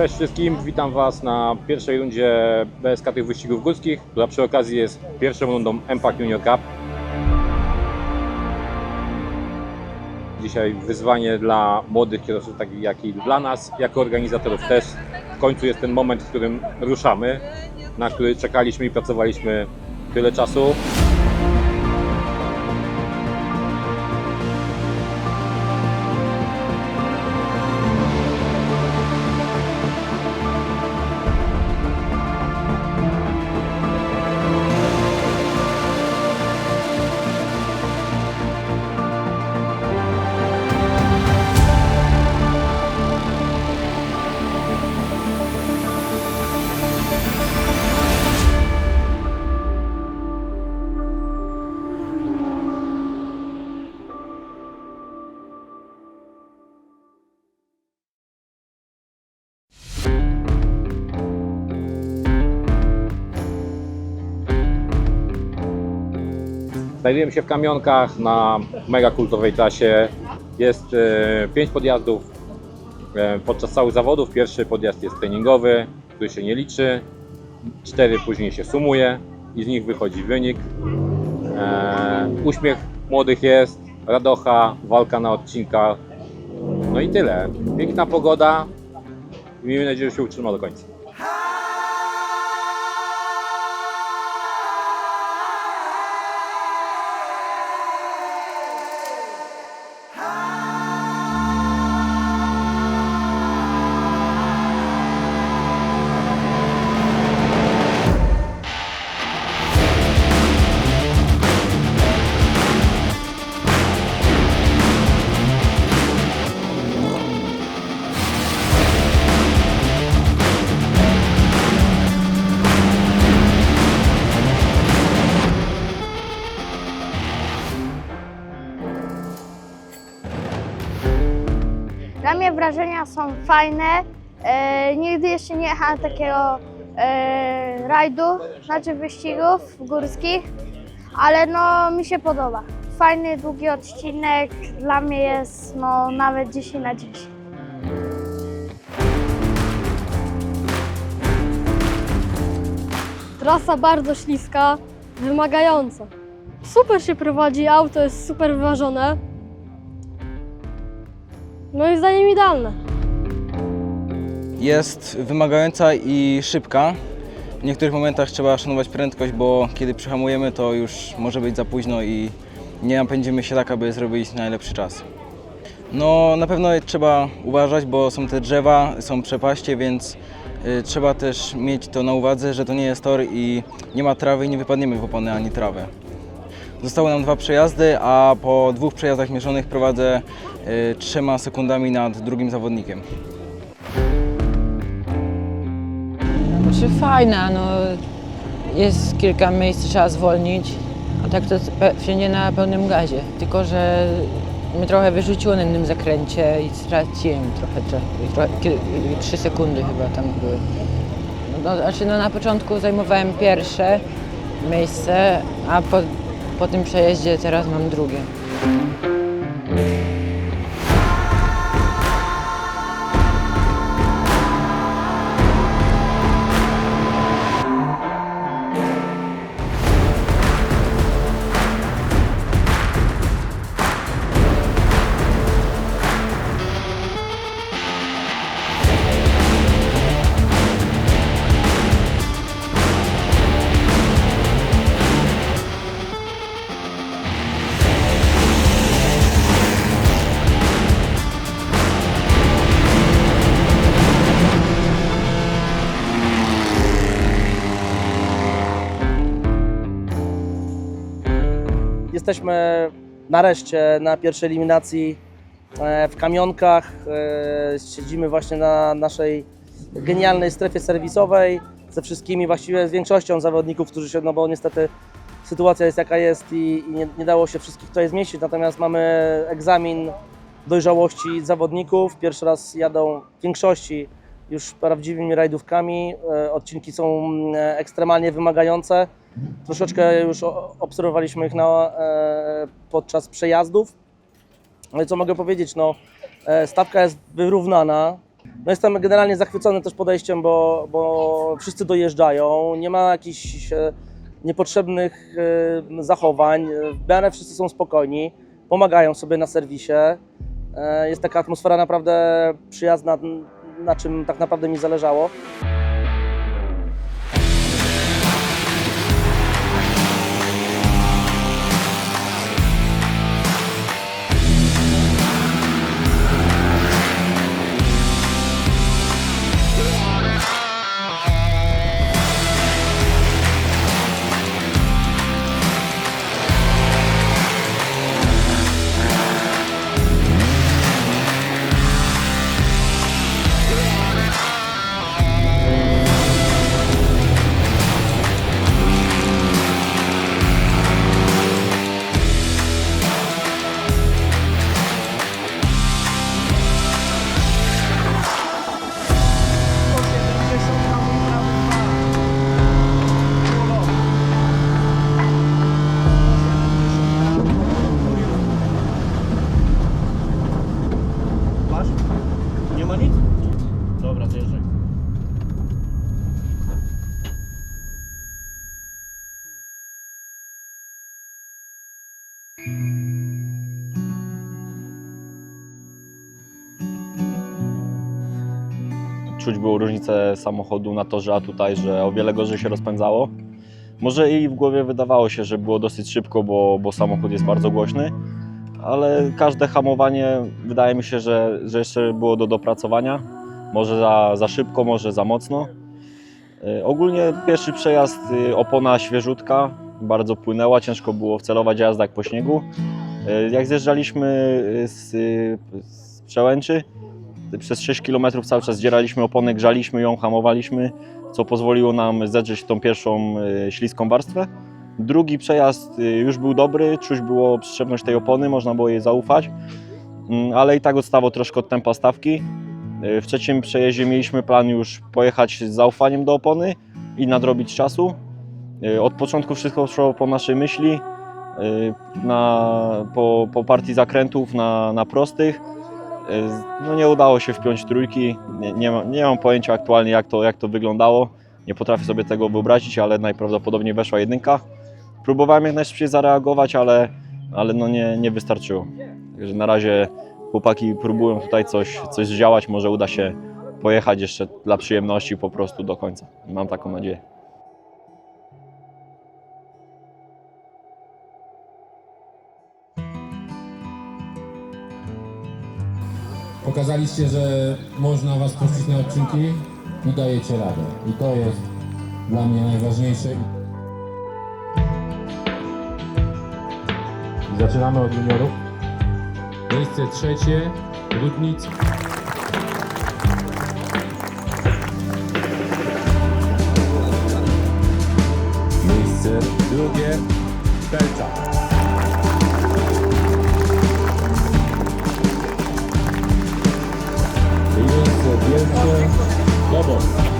Cześć wszystkim, witam Was na pierwszej rundzie BSK tych wyścigów górskich, która przy okazji jest pierwszą rundą MPAC Junior Cup. Dzisiaj wyzwanie dla młodych kierowców, takich jak i dla nas, jako organizatorów też. W końcu jest ten moment, w którym ruszamy, na który czekaliśmy i pracowaliśmy tyle czasu. Znajdujemy się w Kamionkach na mega kultowej trasie. Jest e, pięć podjazdów e, podczas całych zawodów. Pierwszy podjazd jest treningowy, który się nie liczy. Cztery później się sumuje i z nich wychodzi wynik. E, uśmiech młodych jest, radocha, walka na odcinkach. No i tyle. Piękna pogoda. Miejmy nadzieję, że się utrzyma do końca. Wrażenia są fajne. E, nigdy jeszcze nie jechałem takiego e, rajdu, znaczy wyścigów górskich, ale no mi się podoba. Fajny, długi odcinek, dla mnie jest no nawet 10 na 10. Trasa bardzo śliska, wymagająca. Super się prowadzi, auto jest super wyważone. No i zdaniem idealne. Jest wymagająca i szybka. W niektórych momentach trzeba szanować prędkość, bo kiedy przyhamujemy, to już może być za późno i nie napędzimy się tak, aby zrobić najlepszy czas. No na pewno trzeba uważać, bo są te drzewa, są przepaście, więc y, trzeba też mieć to na uwadze, że to nie jest tor i nie ma trawy i nie wypadniemy w opony ani trawę. Zostały nam dwa przejazdy, a po dwóch przejazdach mierzonych prowadzę y, trzema sekundami nad drugim zawodnikiem. Znaczy fajna, no jest kilka miejsc, trzeba zwolnić, a tak to pe- wszędzie na pełnym gazie. Tylko, że mnie trochę wyrzuciło na innym zakręcie i straciłem trochę, trochę, trochę kil- trzy sekundy chyba tam były. No, znaczy no, na początku zajmowałem pierwsze miejsce, a po, po tym przejeździe teraz mam drugie. Jesteśmy nareszcie na pierwszej eliminacji e, w kamionkach. E, Siedzimy właśnie na naszej genialnej strefie serwisowej ze wszystkimi, właściwie z większością zawodników, którzy się, no bo niestety sytuacja jest jaka jest i, nie, nie dało się wszystkich tutaj zmieścić, natomiast mamy egzamin dojrzałości zawodników. Pierwszy raz jadą w większości już prawdziwymi rajdówkami. E, Odcinki są mm, ekstremalnie wymagające. Troszeczkę już obserwowaliśmy ich na, e, podczas przejazdów. Ale co mogę powiedzieć, no, e, stawka jest wyrównana. No jestem generalnie zachwycony też podejściem, bo, bo wszyscy dojeżdżają, nie ma jakichś niepotrzebnych zachowań, w miarę wszyscy są spokojni, pomagają sobie na serwisie. Jest taka atmosfera naprawdę przyjazna, na czym tak naprawdę mi zależało. Ma nic? Dobra, zjeżdżaj. czuć było różnicę samochodu na torze, a tutaj, że o wiele gorzej się rozpędzało. Może i w głowie wydawało się, że było dosyć szybko, bo, bo samochód jest bardzo głośny, ale każde hamowanie wydaje mi się, że, że jeszcze było do dopracowania. Może za, za szybko, może za mocno. Y, Ogólnie pierwszy przejazd, y, opona świeżutka, bardzo płynęła, ciężko było wcelować jazda jak po śniegu. Y, Jak zjeżdżaliśmy z, z Przełęczy, przez 6 km cały czas zdzieraliśmy opony, grzaliśmy ją, hamowaliśmy, co pozwoliło nam zedrzeć tą pierwszą śliską warstwę. Drugi przejazd y, już był dobry, czuć było przyczepność tej opony, można było jej zaufać, Mm, ale i tak odstawał troszkę od tempa stawki. Y, W trzecim przejeździe mieliśmy plan już pojechać z zaufaniem do opony i nadrobić czasu. Y, Od początku wszystko szło po naszej myśli, na, po, po partii zakrętów na, na prostych. No nie udało się wpiąć trójki. Nie, nie, ma, nie mam pojęcia aktualnie jak to, jak to wyglądało. Nie potrafię sobie tego wyobrazić, ale najprawdopodobniej weszła jedynka. Próbowałem jak najszybciej zareagować, ale, ale no nie, nie wystarczyło. Także na razie chłopaki próbują tutaj coś, coś zdziałać. Może uda się pojechać jeszcze dla przyjemności po prostu do końca. Mam taką nadzieję. Pokazaliście, że można Was puścić na odcinki i dajecie radę. I to jest dla mnie najważniejsze. Zaczynamy od juniorów. Miejsce trzecie, Rudnic. Miejsce drugie, Pelcza. I miejsce pierwsze, Dobor.